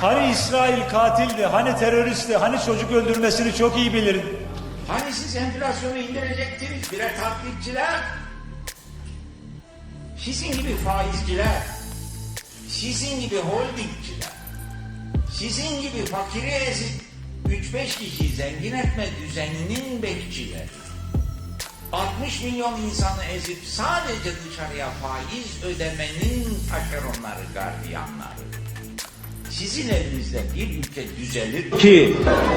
Hani İsrail katildi, hani teröristti, hani çocuk öldürmesini çok iyi bilirdi. Hani siz enflasyonu indirecektiniz birer taklitçiler? Sizin gibi faizciler, sizin gibi holdingçiler, sizin gibi fakiri ezip 3-5 kişi zengin etme düzeninin bekçileri. 60 milyon insanı ezip sadece dışarıya faiz ödemenin taşeronları, gardiyanları. Sizin elinizde bir ülke düzelir. Ki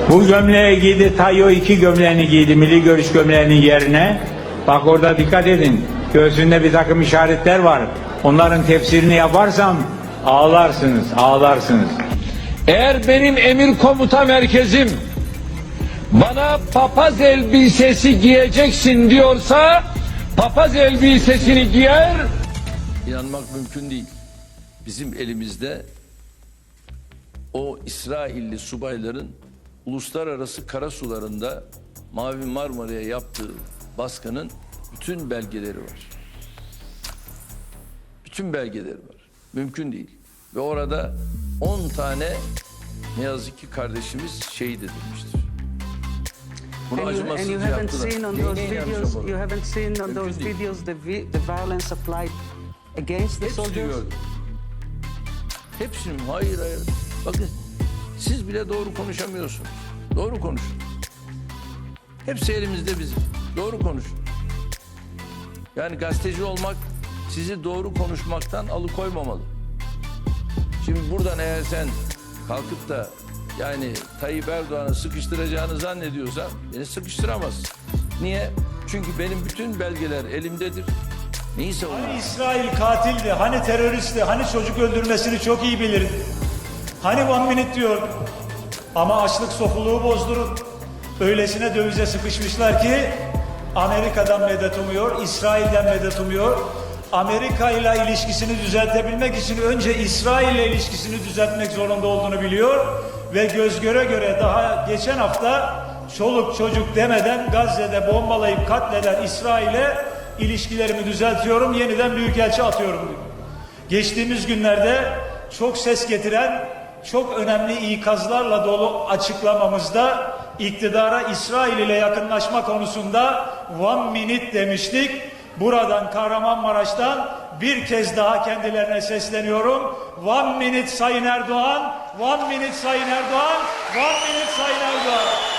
bu gömleği giydi Tayo iki gömleğini giydi milli görüş gömleğinin yerine. Bak orada dikkat edin. Göğsünde bir takım işaretler var. Onların tefsirini yaparsam ağlarsınız, ağlarsınız. Eğer benim emir komuta merkezim bana papaz elbisesi giyeceksin diyorsa papaz elbisesini giyer. İnanmak mümkün değil. Bizim elimizde o İsrailli subayların uluslararası kara sularında Mavi Marmara'ya yaptığı baskının bütün belgeleri var. Bütün belgeleri var. Mümkün değil. Ve orada 10 tane ne yazık ki kardeşimiz şehit edilmiştir. Bunu And you, and you haven't seen on those videos, you haven't seen on those videos the vi- the violence applied against the Hepsini soldiers. gördüm. Hepsini mi? Hayır hayır. Bakın siz bile doğru konuşamıyorsunuz. Doğru konuşun. Hepsi elimizde bizim. Doğru konuşun. Yani gazeteci olmak sizi doğru konuşmaktan alıkoymamalı. Şimdi buradan eğer sen kalkıp da yani Tayyip Erdoğan'ı sıkıştıracağını zannediyorsan beni sıkıştıramazsın. Niye? Çünkü benim bütün belgeler elimdedir. Neyi savunuyorum? Hani İsrail katildi, hani teröristti, hani çocuk öldürmesini çok iyi bilirdi. Hani one minute diyor. Ama açlık sofuluğu bozdurun. Öylesine dövize sıkışmışlar ki Amerika'dan medet umuyor, İsrail'den medet umuyor. Amerika ile ilişkisini düzeltebilmek için önce İsrail ile ilişkisini düzeltmek zorunda olduğunu biliyor ve göz göre göre daha geçen hafta çoluk çocuk demeden Gazze'de bombalayıp katleden İsrail'e ilişkilerimi düzeltiyorum, yeniden büyükelçi atıyorum diyor. Geçtiğimiz günlerde çok ses getiren, çok önemli ikazlarla dolu açıklamamızda iktidara İsrail ile yakınlaşma konusunda one minute demiştik. Buradan Kahramanmaraş'tan bir kez daha kendilerine sesleniyorum. One minute Sayın Erdoğan, one minute Sayın Erdoğan, one minute Sayın Erdoğan.